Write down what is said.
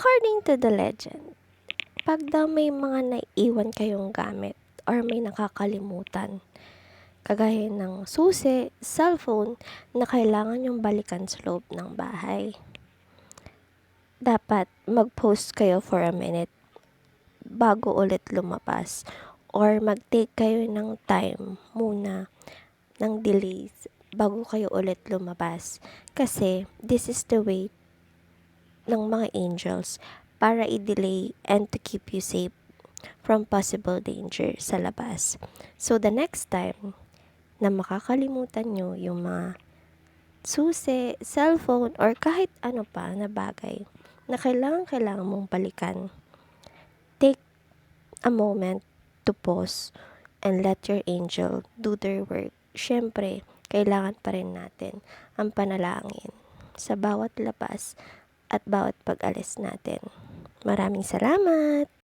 According to the legend, pag daw may mga naiiwan kayong gamit or may nakakalimutan, kagaya ng susi, cellphone, na kailangan yung balikan sa loob ng bahay. Dapat mag-post kayo for a minute bago ulit lumabas or mag-take kayo ng time muna ng delays bago kayo ulit lumabas. Kasi this is the way ng mga angels para i-delay and to keep you safe from possible danger sa labas. So the next time na makakalimutan nyo yung mga susi, cellphone, or kahit ano pa na bagay na kailangan kailangan mong balikan, take a moment to pause and let your angel do their work. Siyempre, kailangan pa rin natin ang panalangin sa bawat labas at bawat pag-alis natin. Maraming salamat!